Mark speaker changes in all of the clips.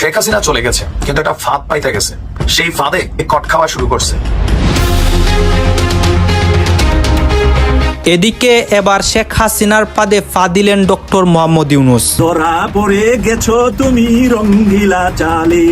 Speaker 1: শেখ হাসিনা চলে গেছে, কিন্তু একটা ফাঁদ পাইতে গেছে। সেই ফাঁদে কট খাওয়া শুরু করছে।
Speaker 2: এদিকে এবার শেখ হাসিনার পাদে ফা দিলেন ডক্টর মোহাম্মদ ইউনুস।
Speaker 3: ধরা পড়ে গেছো তুমি রঙ্গিলা জালে।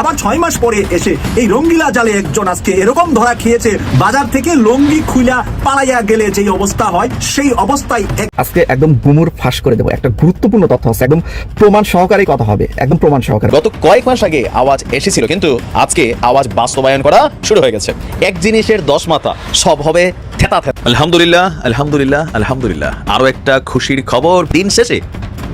Speaker 3: আবার ছয় মাস পরে এসে এই রঙ্গিলা জালে একজন আজকে এরকম ধরা খেয়েছে বাজার থেকে লঙ্গি খুইলা পালাইয়া গেলে যেই অবস্থা হয় সেই অবস্থায় এক
Speaker 4: আজকে একদম গুমুর ফাঁস করে দেবো। একটা গুরুত্বপূর্ণ তথ্য আছে একদম প্রমাণ সহকারে কথা হবে একদম প্রমাণ সহকারে।
Speaker 5: গত কয়েক মাস আগে আওয়াজ এসেছিল কিন্তু আজকে আওয়াজ বাস্তবায়ন করা শুরু হয়ে গেছে। এক জিনিসের দশ মাথা সব হবে আলহামদুলিল্লাহ আলহামদুলিল্লাহ আলহামদুলিল্লাহ। একটা খুশির খবর। দিন শেষে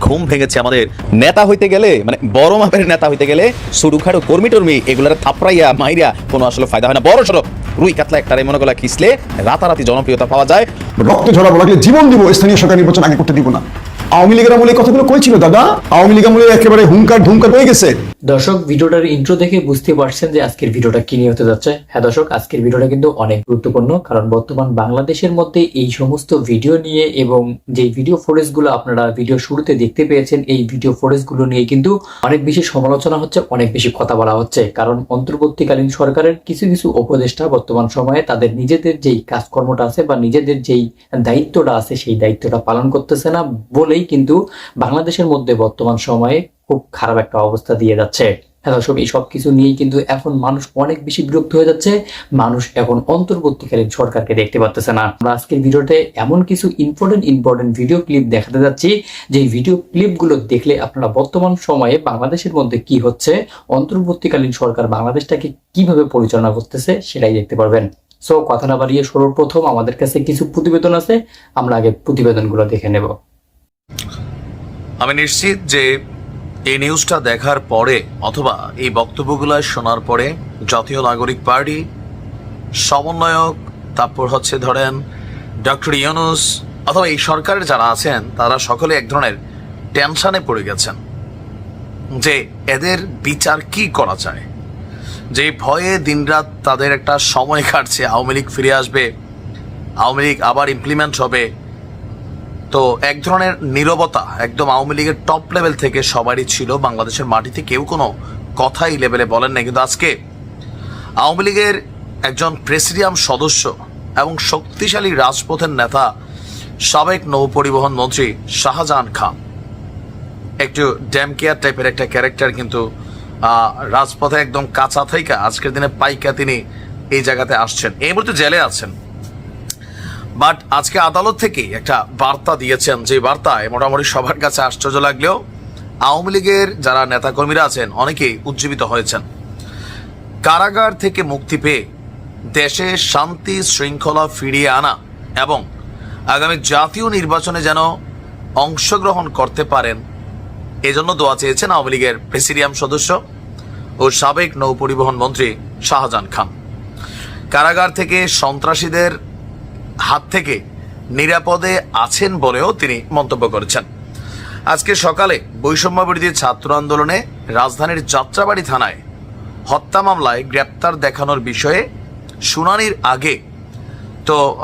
Speaker 5: ঘুম ভেঙেছে আমাদের নেতা হইতে গেলে মানে বড় মাপের নেতা হইতে গেলে সুরুখাটো কর্মী টর্মী এগুলার থাপড়াইয়া মাইরিয়া কোনো আসলে ফায়দা হয় না। বড় সড়ো রুই কাতলা একটা মনে গলা খিসলে রাতারাতি জনপ্রিয়তা পাওয়া যায়।
Speaker 6: রক্ত ঝরা বলা জীবন দিব, স্থানীয় সরকার নির্বাচন আগে করতে দিব না। আওয়ামী লীগের আমলে কথাগুলো কইছিল, দাদা। আওয়ামী লীগ আমলে একেবারে হুঙ্কার ধুমকার হয়ে গেছে।
Speaker 7: দর্শক, ভিডিওটার ইন্ট্রো দেখে বুঝতে পারছেন যে আজকের ভিডিওটা কি নিয়ে হতে যাচ্ছে। হ্যাঁ দর্শক, আজকের ভিডিওটা কিন্তু অনেক গুরুত্বপূর্ণ, কারণ বর্তমান বাংলাদেশের মধ্যে এই সমস্ত ভিডিও নিয়ে এবং যে ভিডিও ফুটেজগুলো আপনারা ভিডিও শুরুতে দেখতে পেয়েছেন, এই ভিডিও ফুটেজগুলো নিয়ে কিন্তু অনেক বেশি সমালোচনা হচ্ছে, অনেক বেশি কথা বলা হচ্ছে। কারণ অন্তর্বর্তীকালীন সরকারের কিছু কিছু উপদেষ্টা বর্তমান সময়ে তাদের নিজেদের যেই কাজকর্মটা আছে বা নিজেদের যেই দায়িত্বটা আছে, সেই দায়িত্বটা পালন করতেছে না বলেই কিন্তু বাংলাদেশের মধ্যে বর্তমান সময়ে খুব খারাপ একটা অবস্থা দিয়ে যাচ্ছে। হ্যাঁ দর্শক, এই সব কিছু নিয়েই কিন্তু এখন মানুষ অনেক বেশি বিরক্ত হয়ে যাচ্ছে। মানুষ এখন অন্তর্বর্তীকালীন সরকারকে দেখতে পারতেছে না। আমরা আজকের ভিডিওতে এমন কিছু ইম্পর্টেন্ট ইম্পর্টেন্ট ভিডিও ক্লিপ দেখাতে যাচ্ছি। যে ভিডিও ক্লিপগুলো দেখলে আপনারা বর্তমান সময়ে বাংলাদেশের মধ্যে কি হচ্ছে, অন্তর্বর্তীকালীন সরকার বাংলাদেশটাকে কীভাবে পরিচালনা করতেছে সেটাই দেখতে পারবেন। সো কথা না বাড়িয়ে সর্বপ্রথম আমাদের কাছে কিছু প্রতিবেদন আছে। আমরা আগে প্রতিবেদনগুলো দেখে নেব।
Speaker 1: আমি নিশ্চিত যে এই নিউজটা দেখার পরে অথবা এই বক্তব্যগুলো শোনার পরে জাতীয় নাগরিক পার্টি, সমন্বয়ক, তারপর হচ্ছে ধরেন ডক্টর ইউনুস অথবা এই সরকারের যারা আছেন, তারা সকলে এক ধরনের টেনশনে পড়ে গেছেন যে এদের বিচার কি করা যায়। যে ভয়ে দিনরাত তাদের একটা সময় কাটছে, আওয়ামী লীগ ফিরে আসবে, আওয়ামী লীগ আবার ইমপ্লিমেন্ট হবে তো এক ধরনের নীরবতা একদম আওয়ামী লীগের টপ লেভেল থেকে সবারই ছিল। বাংলাদেশের মাটিতে কেউ কোনো কথাই লেভেলে বলেন না কিন্তু আজকে আওয়ামী লীগের একজন প্রেসিডিয়াম সদস্য এবং শক্তিশালী রাজপথের নেতা, সাবেক নৌপরিবহন মন্ত্রী শাহজাহান খান, একটু ড্যাম কেয়ার টাইপের একটা ক্যারেক্টার কিন্তু রাজপথে একদম কাঁচা থাইকা আজকের দিনে পাইকা তিনি এই জায়গাতে আসছেন। এই মুহূর্তে জেলে আছেন। বাট আজকে আদালত থেকে একটা বার্তা দিয়েছেন যে বার্তায় মোটামুটি সবার কাছে আশ্চর্য লাগলেও আওয়ামী লীগের যারা নেতাকর্মীরা আছেন, অনেকেই উজ্জীবিত হয়েছেন। কারাগার থেকে মুক্তি পেয়ে দেশে শান্তি শৃঙ্খলা ফিরিয়ে আনা এবং আগামী জাতীয় নির্বাচনে যেন অংশগ্রহণ করতে পারেন, এজন্য দোয়া চেয়েছেন আওয়ামী লীগের প্রেসিডিয়াম সদস্য ও সাবেক নৌ পরিবহন মন্ত্রী শাহজাহান খান। কারাগার থেকে সন্ত্রাসীদের হাত থেকে নিরাপদে আছেন বলেও তিনি মন্তব্য করেছেন। আজকে সকালে বৈষম্য বিরোধী ছাত্র আন্দোলনে রাজধানীর যাত্রাবাড়ি থানায় হত্যা মামলায় গ্রেপ্তার দেখানোর বিষয়ে শুনানির আগে তো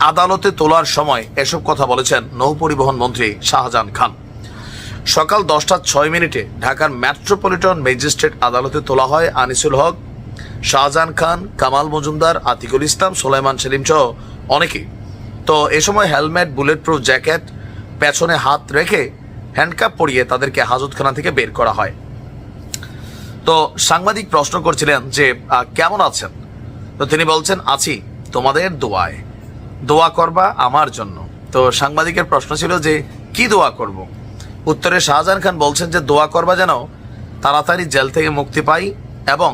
Speaker 1: আদালতে তোলার সময় এসব কথা বলেছেন নৌ পরিবহন মন্ত্রী শাহজাহান খান। সকাল দশটা ছয় মিনিটে ঢাকার মেট্রোপলিটন ম্যাজিস্ট্রেট আদালতে তোলা হয় আনিসুল হক শাহজাহান খান, কামাল মজুমদার, আতিকুল ইসলাম, সোলাইমান সেলিম সহ অনেকেই। তো এ সময় হেলমেট বুলেট প্রুফ জ্যাকেট, পেছনে হাত রেখে হ্যান্ডকাপ পরিয়ে তাদেরকে হাজতখানা থেকে বের করা হয়। তো সাংবাদিক প্রশ্ন করছিলেন যে কেমন আছেন? তো তিনি বলছেন, আছি, তোমাদের দোয়ায়। দোয়া করবা আমার জন্য। তো সাংবাদিকের প্রশ্ন ছিল যে, কি দোয়া করব? উত্তরে শাহজাহান খান বলছেন যে, দোয়া করবা যেন তাড়াতাড়ি জেল থেকে মুক্তি পাই এবং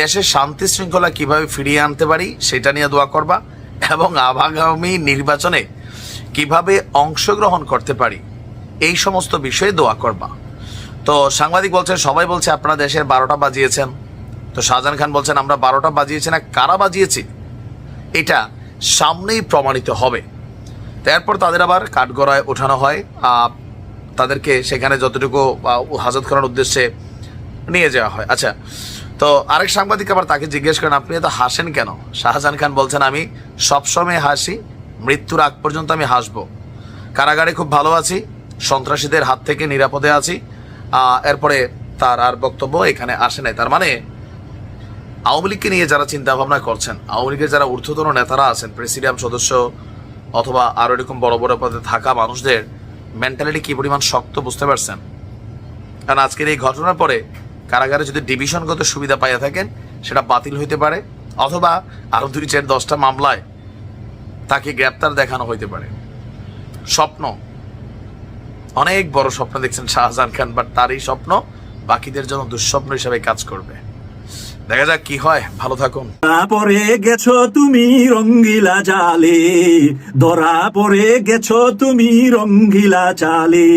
Speaker 1: দেশের শান্তি শৃঙ্খলা কীভাবে ফিরিয়ে আনতে পারি সেটা নিয়ে দোয়া করবা এবং আগামী নির্বাচনে কীভাবে অংশগ্রহণ করতে পারি এই সমস্ত বিষয়ে দোয়া করবা। তো সাংবাদিক বলছেন, সবাই বলছে আপনারা দেশের বারোটা বাজিয়েছেন। তো শাহজাহান খান বলছেন, আমরা বারোটা বাজিয়েছি না, কারা বাজিয়েছি? এটা সামনেই প্রমাণিত হবে। তারপর তাদের আবার কাঠগড়ায় ওঠানো হয়। তাদেরকে সেখানে যতটুকু হাজত করার উদ্দেশ্যে নিয়ে যাওয়া হয়। আচ্ছা তো আরেক সাংবাদিক আবার তাকে জিজ্ঞেস করেন, আপনি এত হাসেন কেন? শাহজাহান খান বলছেন, আমি সবসময় হাসি, মৃত্যুর আগ পর্যন্ত আমি হাসবো। কারাগারে খুব ভালো আছি, সন্ত্রাসীদের হাত থেকে নিরাপদে আছি। এরপরে তার আর বক্তব্য এখানে আসে নাই। তার মানে আওয়ামী লীগকে নিয়ে যারা চিন্তা ভাবনা করছেন, আওয়ামী লীগের যারা ঊর্ধ্বতন নেতারা আছেন, প্রেসিডিয়াম সদস্য অথবা আরও এরকম বড় বড় পদে থাকা মানুষদের মেন্টালিটি কি পরিমাণ শক্ত বুঝতে পারছেন? কারণ আজকের এই ঘটনার পরে কারাগারে যদি ডিভিশনগত সুবিধা পাইয়া থাকেন, সেটা বাতিল হইতে পারে, অথবা আরও দুই চার দশটা মামলায় তাকে গ্রেপ্তার দেখানো হইতে পারে। স্বপ্ন। অনেক বড় স্বপ্ন দেখছেন শাহজাহান খান বাট তার এই স্বপ্ন বাকিদের জন্য দুঃস্বপ্ন হিসাবে কাজ করবে। দেখা যাক কি হয়। ভালো থাকুন।
Speaker 3: তারপরে গেছো তুমি রঙ্গিলা জালে, ধরা পড়ে গেছো তুমি রঙ্গিলা জালে।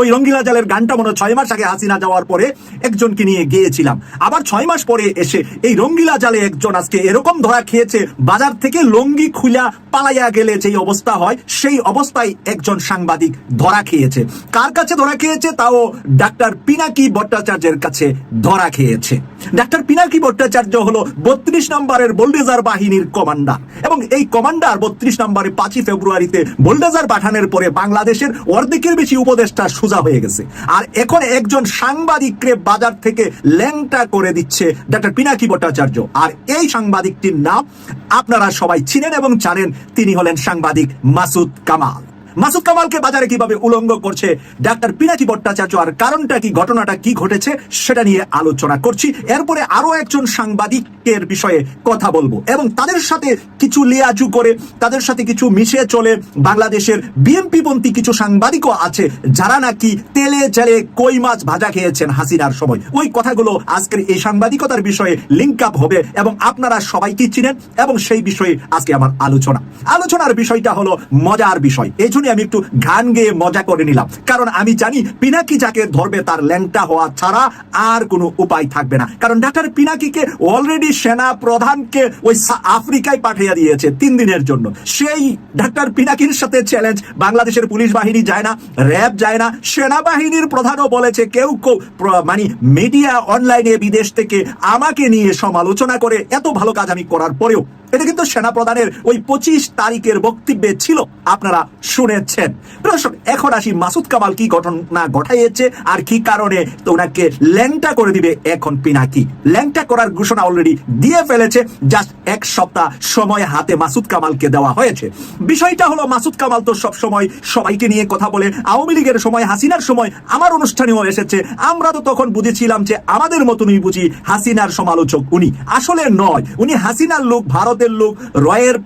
Speaker 3: ওই রঙ্গিলা জালের গানটা মনে ছয় মাস আগে হাসিনা যাওয়ার পরে একজনকে নিয়ে গিয়েছিলাম। আবার ছয় মাস পরে এসে এই রঙ্গিলা জালে একজন আজকে এরকম ধরা খেয়েছে, বাজার থেকে লঙ্গি খুলা পালাইয়া গেলে যেই অবস্থা হয়, সেই অবস্থায় একজন সাংবাদিক ধরা খেয়েছে। কার কাছে ধরা খেয়েছে তাও ডাক্তার পিনাকি ভট্টাচার্যের কাছে ধরা খেয়েছে। ডাক্তার পিনাকি ভট্টাচার্য হলো বত্রিশ নম্বরের বোল্ডেজার বাহিনীর কমান্ডার। এবং এই কমান্ডার বত্রিশ নম্বরে পাঁচই ফেব্রুয়ারিতে বোল্ডেজার পাঠানোর পরে বাংলাদেশের অর্ধেকের বেশি উপদেষ্টা সোজা হয়ে গেছে। আর এখন একজন সাংবাদিককে বাজার থেকে ল্যাংটা করে দিচ্ছে ডাক্তার পিনাকি ভট্টাচার্য। আর এই সাংবাদিকটির নাম আপনারা সবাই চিনেন এবং জানেন, তিনি হলেন সাংবাদিক মাসুদ কামাল। মাসুদ কামালকে বাজারে কীভাবে উলঙ্গ করছে, ডাক্তার পিনাকি ভট্টাচার্য, আর কারণটা কি, ঘটনাটা কি ঘটেছে, সেটা নিয়ে আলোচনা করছি। এরপরে আরও একজন সাংবাদিকের বিষয়ে কথা বলব। এবং তাদের সাথে কিছু লিয়াজু করে, তাদের সাথে কিছু মিশে চলে বাংলাদেশের বিএনপি পন্থী কিছু সাংবাদিকও আছে, যারা নাকি তেলে জেলে কই মাছ ভাজা খেয়েছেন হাসিনার সময়। ওই কথাগুলো আজকের এই সাংবাদিকতার বিষয়ে লিঙ্ক আপ হবে, এবং আপনারা সবাই কি চিনেন, এবং সেই বিষয়ে আজকে আমার আলোচনা। আলোচনার বিষয়টা হলো মজার বিষয়। এই জন্য আমি একটু গান গেয়ে মজা করে নিলাম। কারণ আমি জানি পিনাকি যাকে ধরবে তার ল্যাংটা হওয়া ছাড়া আর কোনো উপায় থাকবে না। কারণ ডাক্তার পিনাকিকে অলরেডি সেনা প্রধানকে ওই আফ্রিকায় পাঠিয়ে দিয়েছে তিন দিনের জন্য। সেই ডাক্তার পিনাকির সাথে চ্যালেঞ্জ বাংলাদেশের পুলিশ বাহিনী যায় না, র্যাব যায় না, সেনাবাহিনীর প্রধানও বলেছে কেউ কেউ মানে মিডিয়া অনলাইনে বিদেশ থেকে আমাকে নিয়ে সমালোচনা করে, এত ভালো কাজ আমি করার পরেও এটা কিন্তু সেনা প্রধানের ওই পঁচিশ তারিখের বক্তব্যে ছিল। আপনারা শুনেছেন। দর্শক, এখন আসি মাসুদ কামাল কি ঘটনা ঘটাইয়েছে আর কি কারণে তো ওনাকে ল্যাংটা করে দিবে এখন পিনাকি। ল্যাংটা করার ঘোষণা অলরেডি দিয়ে ফেলেছে। জাস্ট এক সপ্তাহ সময় হাতে মাসুদ কামালকে দেওয়া হয়েছে। বিষয়টা হলো, মাসুদ কামাল তো সব সময় সবাইকে নিয়ে কথা বলে, আওয়ামী লীগের সময়, হাসিনার সময় আমার অনুষ্ঠানেও এসেছে। আমরা তো তখন বুঝেছিলাম যে আমাদের মতনই বুঝি হাসিনার সমালোচক উনি। আসলে নয়, উনি হাসিনার লোক ভারতের লোক রয়ের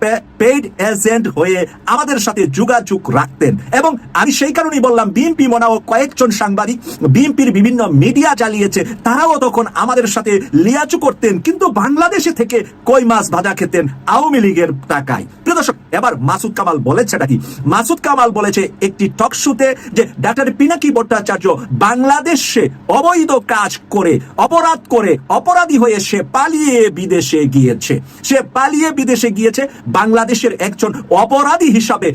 Speaker 3: পেইড এজেন্ট হয়ে আমাদের সাথে যোগাযোগ রাখতেন। এবং আমি সেই কারণেই বললাম বিএনপি মনাও কয়েকজন সাংবাদিক বিএনপির বিভিন্ন মিডিয়া চালিয়েছে তারাও তখন আমাদের সাথে লিয়াচু করতেন, কিন্তু বাংলাদেশে থেকে কই মাছ ভাজা খেতেন আওয়ামী লীগের টাকায়। দর্শক, এবার মাসুদ কামাল বলেছেটা কি? মাসুদ কামাল বলেছে একটি টক শোতে যে ডাক্তার পিনাকি ভট্টাচার্য বাংলাদেশে অবৈধ কাজ করে, অপরাধ করে, অপরাধী হয়ে সে পালিয়ে বিদেশে গিয়েছে। সে পালিয়ে বিদেশে গিয়েছে, বাংলাদেশের একজন অপরাধী হিসাবে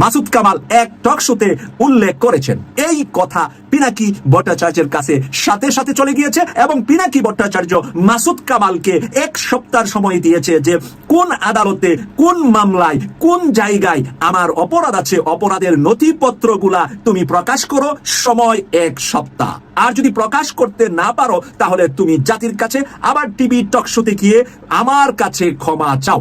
Speaker 3: মাসুদ কামাল এক টক শোতে উল্লেখ করেছেন। এই কথা পিনাকি ভট্টাচার্যের কাছে সাথে সাথে চলে গিয়েছে এবং পিনাকি ভট্টাচার্য মাসুদ কামালকে এক সপ্তাহ সময় দিয়েছে যে কোন আদালতে, কোন মামলায়, কোন জায়গায় আমার অপরাধ আছে, অপরাধের নথিপত্রগুলা তুমি প্রকাশ করো, সময় এক সপ্তাহ। আর যদি প্রকাশ করতে না পারো, তাহলে তুমি জাতির কাছে আবার টিভি টক শোতে গিয়ে আমার কাছে ক্ষমা চাও।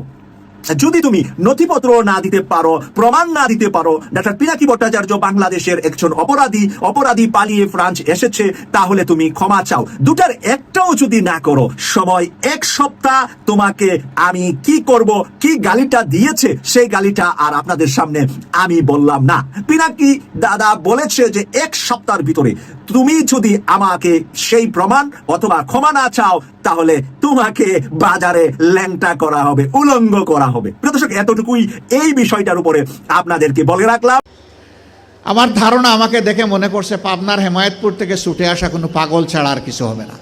Speaker 3: যদি তুমি নথিপত্র না দিতে পারো, প্রমাণ না দিতে পারো, ডাক্তার পিনাকি ভট্টাচার্য বাংলাদেশের একজন অপরাধী অপরাধী পালিয়ে ফ্রান্স এসেছে, তাহলে তুমি ক্ষমা চাও। দুটার একটাও যদি না করো, সময় এক সপ্তাহ তোমাকে আমি কি করব, কি গালিটা দিয়েছে, সেই গালিটা আর আপনাদের সামনে আমি বললাম না। পিনাকি দাদা বলেছে যে এক সপ্তাহের ভিতরে তুমি যদি আমাকে সেই প্রমাণ অথবা ক্ষমা না চাও, তাহলে তোমাকে বাজারে ল্যাংটা করা হবে, উলঙ্গ করা হবে। প্রিয় দর্শক, এতটুকুই এই বিষয়টার উপরে আপনাদেরকে বলে রাখলাম।
Speaker 8: আমার ধারণা আমাকে দেখে মনে করছে পাবনার হেমায়তপুর থেকে ছুটে আসা কোনো পাগল ছাড়া আর কিছু হবে না।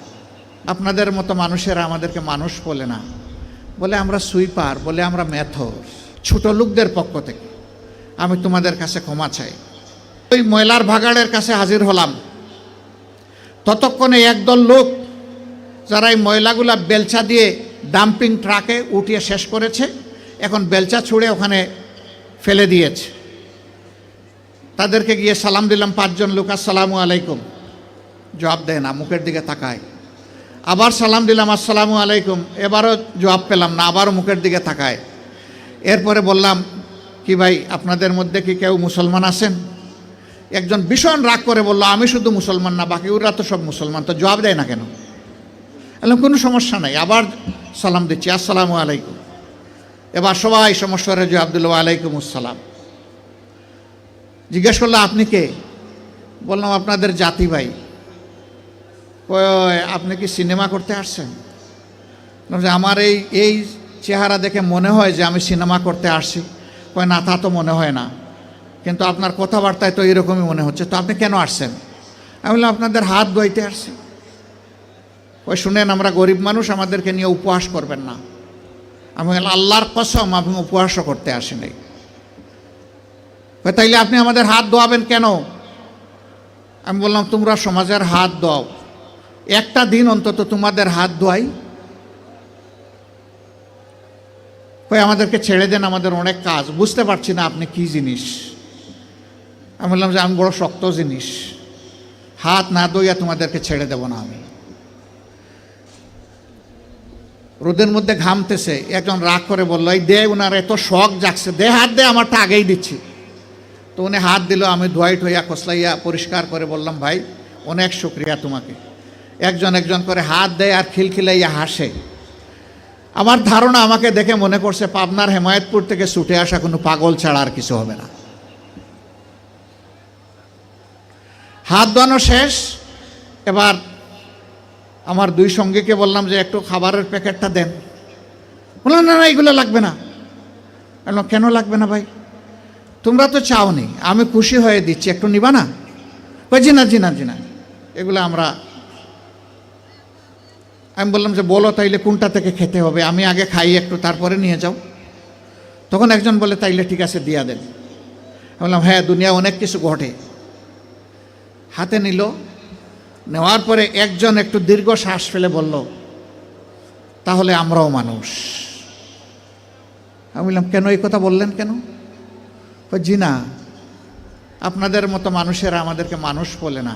Speaker 8: আপনাদের মতো মানুষেরা আমাদেরকে মানুষ বলে না। বলে আমরা সুইপার, বলে আমরা মেথর ছোট লোকদের পক্ষ থেকে। আমি তোমাদের কাছে ক্ষমা চাই। ওই ময়লার ভাগাড়ের কাছে হাজির হলাম। ততক্ষণে একদল লোক যারা এই ময়লাগুলা বেলচা দিয়ে ডাম্পিং ট্রাকে উঠিয়ে শেষ করেছে, এখন বেলচা ছুঁড়ে ওখানে ফেলে দিয়েছে। তাদেরকে গিয়ে সালাম দিলাম, পাঁচজন লোক, আসসালামু আলাইকুম। জবাব দেয় না, মুখের দিকে তাকায়। আবার সালাম দিলাম, আসসালামু আলাইকুম। এবারও জবাব পেলাম না, আবারও মুখের দিকে তাকায়। এরপরে বললাম, কি ভাই, আপনাদের মধ্যে কি কেউ মুসলমান আছেন? একজন ভীষণ রাগ করে বলল, আমি শুধু মুসলমান না বাকি ওরা তো সব মুসলমান। তো জবাব দেয় না কেন? বললাম কোনো সমস্যা নাই। আবার সালাম দিচ্ছি। আসসালামু আলাইকুম। এবার সবাই সমস্যারে জবাব দিল আলাইকুম আসসালাম। জিজ্ঞেস করল, আপনি কে? বললাম, আপনাদের জাতি ভাই। আপনি কি সিনেমা করতে আসছেন? যে আমার এই এই চেহারা দেখে মনে হয় যে আমি সিনেমা করতে আসছি। কয়, না, তা তো মনে হয় না। কিন্তু আপনার কথাবার্তায় তো এরকমই মনে হচ্ছে। তো আপনি কেন আসছেন? আমি বললাম, আপনাদের হাত ধোয়াইতে আসছি। ওই শুনেন, আমরা গরিব মানুষ, আমাদেরকে নিয়ে উপহাস করবেন না। আমি আল্লাহর কসম, আমি উপহাসও করতে আসিনি। তাইলে আপনি আমাদের হাত ধোয়াবেন কেন? আমি বললাম, তোমরা সমাজের হাত দাও একটা দিন অন্তত তোমাদের হাত ধোয়াই। কই আমাদেরকে ছেড়ে দেন, আমাদের অনেক কাজ। বুঝতে পারছি না আপনি কি জিনিস। আমি বললাম যে, আমি বড় শক্ত জিনিস। হাত না দইয়া তোমাদেরকে ছেড়ে দেব না আমি। রোদের মধ্যে ঘামতেছে। একজন রাগ করে বলল, এই দে ওনার এত শখ জাগছে, দে হাত দে আমারটা আগেই দিচ্ছি। তো উনি হাত দিল, আমি ধোয়াই ঠোয়া কসলাইয়া পরিষ্কার করে বললাম, ভাই, অনেক শুক্রিয়া তোমাকে। একজন একজন করে হাত দেয় আর খিলখিলাইয়া হাসে। আমার ধারণা আমাকে দেখে মনে করছে পাবনার হেমায়তপুর থেকে ছুটে আসা কোনো পাগল ছাড়া আর কিছু হবে না। হাত ধোয়ানো শেষ, এবার আমার দুই সঙ্গীকে বললাম যে একটু খাবারের প্যাকেটটা দেন। বললাম, না না, এগুলো লাগবে না। বললাম, কেন লাগবে না ভাই? তোমরা তো চাওনি, আমি খুশি হয়ে দিচ্ছি, একটু নিবা না? জি না জি না জি না এগুলো আমরা, আমি বললাম যে, বলো তাইলে কোনটা থেকে খেতে হবে? আমি আগে খাই একটু, তারপরে নিয়ে যাও। তখন একজন বলে, তাইলে ঠিক আছে, দিয়া দেন। বললাম হ্যাঁ দুনিয়া অনেক কিছু ঘটে। হাতে নিল নেওয়ার পরে একজন একটু দীর্ঘ শ্বাস ফেলে বলল, তাহলে আমরাও মানুষ। আমি বললাম, কেন এই কথা বললেন কেন? জি না, আপনাদের মতো মানুষেরা আমাদেরকে মানুষ বলে না।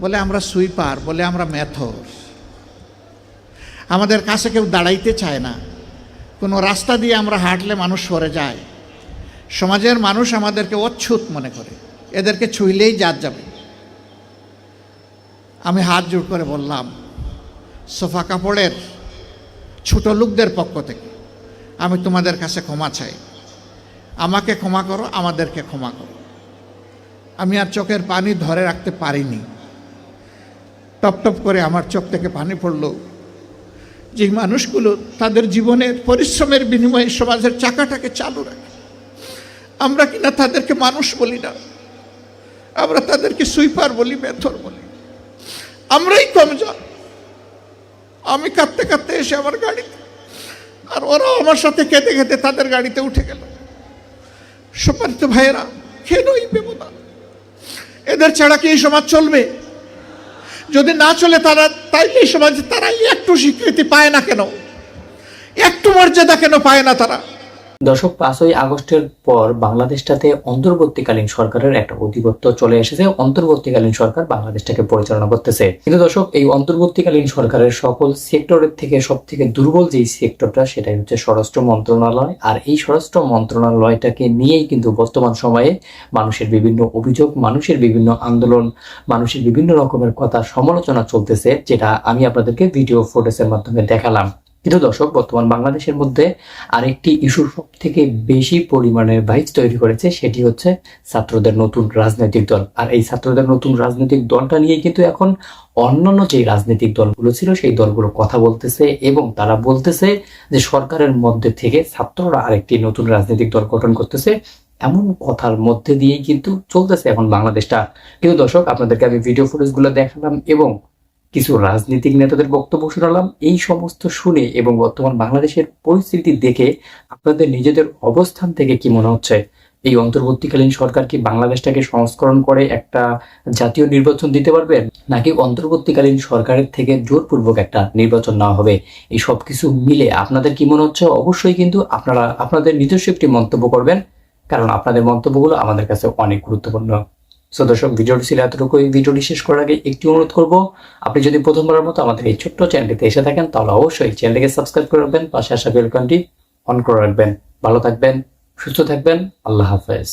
Speaker 8: বলে আমরা সুইপার, বলে আমরা মেথর আমাদের কাছে কেউ দাঁড়াইতে চায় না। কোনো রাস্তা দিয়ে আমরা হাঁটলে মানুষ সরে যায়। সমাজের মানুষ আমাদেরকে অচ্ছুত মনে করে। এদেরকে ছুইলেই জাত যাবে। আমি হাত জোর করে বললাম, সোফা কাপড়ের ছোট লোকদের পক্ষ থেকে আমি তোমাদের কাছে ক্ষমা চাই। আমাকে ক্ষমা করো, আমাদেরকে ক্ষমা করো। আমি আর চোখের পানি ধরে রাখতে পারিনি। টপ টপ করে আমার চোখ থেকে পানি পড়ল। যে মানুষগুলো তাদের জীবনের পরিশ্রমের বিনিময়ে সমাজের চাকাটাকে চালু রাখে। আমরা কিনা তাদেরকে মানুষ বলি না। আমরা তাদেরকে সুইপার বলি মেথর বলি। আমরাই কমজোর আমি কাঁদতে কাঁদতে এসে আমার গাড়িতে, আর ওরাও আমার সাথে কেঁদে কেঁদে তাদের গাড়িতে উঠে গেল। সুপারিত ভাইয়েরা কেন এই এদের ছাড়া কি এই সমাজ চলবে? যদি না চলে তারা, তাইলে এই সমাজে তারা একটু স্বীকৃতি পায় না কেন? একটু মর্যাদা কেন পায় না তারা?
Speaker 7: দর্শক পাঁচই আগস্টের পর বাংলাদেশটাতে অন্তর্বর্তীকালীন সরকারের একটা অধিপত্য চলে এসেছে। অন্তর্বর্তীকালীন সরকার বাংলাদেশটাকে পরিচালনা করতেছে। কিন্তু দর্শক, এই অন্তর্বর্তীকালীন সরকারের সকল সেক্টরের থেকে সব থেকে দুর্বল যেই সেক্টরটা, সেটাই হচ্ছে স্বরাষ্ট্র মন্ত্রণালয়। আর এই স্বরাষ্ট্র মন্ত্রণালয়টাকে নিয়েই কিন্তু বর্তমান সময়ে মানুষের বিভিন্ন অভিযোগ, মানুষের বিভিন্ন আন্দোলন, মানুষের বিভিন্ন রকমের কথা সমালোচনা চলতেছে, যেটা আমি আপনাদেরকে ভিডিও ফুটেজের মাধ্যমে দেখালাম। কিন্তু দর্শক, বর্তমান বাংলাদেশের মধ্যে আরেকটি ইস্যু সব থেকে বেশি পরিমাণের ভাইজ তৈরি করেছে সেটি হচ্ছে ছাত্রদের নতুন রাজনৈতিক দল। আর এই ছাত্রদের নতুন রাজনৈতিক দলটা নিয়ে কিন্তু এখন অন্যান্য যে রাজনৈতিক দলগুলো ছিল, সেই দলগুলো কথা বলতেছে এবং তারা বলতেছে যে সরকারের মধ্যে থেকে ছাত্ররা আরেকটি নতুন রাজনৈতিক দল গঠন করতেছে। এমন কথার মধ্যে দিয়েই কিন্তু চলতেছে এখন বাংলাদেশটা। কিন্তু দর্শক, আপনাদেরকে আমি ভিডিও ফুটেজগুলো দেখালাম এবং কিছু রাজনৈতিক নেতাদের বক্তব্য শোনালাম। এই সমস্ত শুনে এবং বর্তমান বাংলাদেশের পরিস্থিতি দেখে আপনাদের নিজেদের অবস্থান থেকে কি মনে হচ্ছে? এই অন্তর্বর্তীকালীন সরকার কি বাংলাদেশটাকে সংস্করণ করে একটা জাতীয় নির্বাচন দিতে পারবে? নাকি অন্তর্বর্তীকালীন সরকারের থেকে জোরপূর্বক একটা নির্বাচন নেওয়া হবে? এই সব কিছু মিলে আপনাদের কি মনে হচ্ছে? অবশ্যই কিন্তু আপনারা, আপনাদের নিজস্ব একটি মন্তব্য করবেন। কারণ আপনাদের মন্তব্যগুলো আমাদের কাছে অনেক গুরুত্বপূর্ণ। সো দর্শক ভিডিওটি ছিল এতটুকু এই ভিডিওটি শেষ করার আগে একটি অনুরোধ করব, আপনি যদি প্রথমবারের মতো আমাদের এই ছোট্ট চ্যানেলটিতে এসে থাকেন, তাহলে অবশ্যই চ্যানেলটিকে সাবস্ক্রাইব করে রাখবেন, পাশে আসা বেলকনটি অন করে রাখবেন। ভালো থাকবেন, সুস্থ থাকবেন, আল্লাহ হাফেজ।